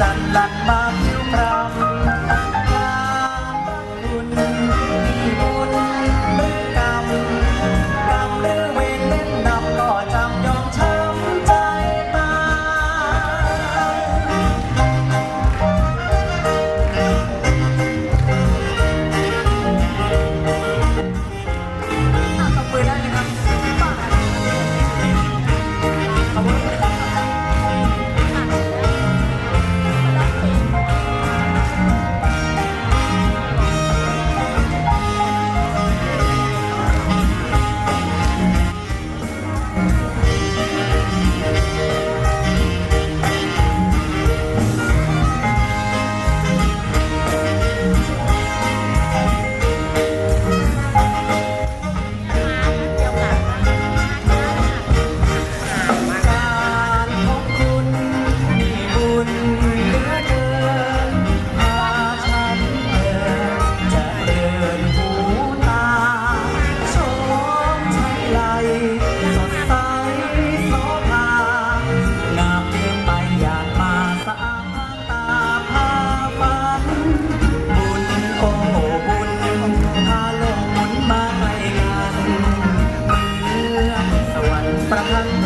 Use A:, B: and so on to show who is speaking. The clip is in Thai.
A: จันหลังมาผิวพรำ ระทัน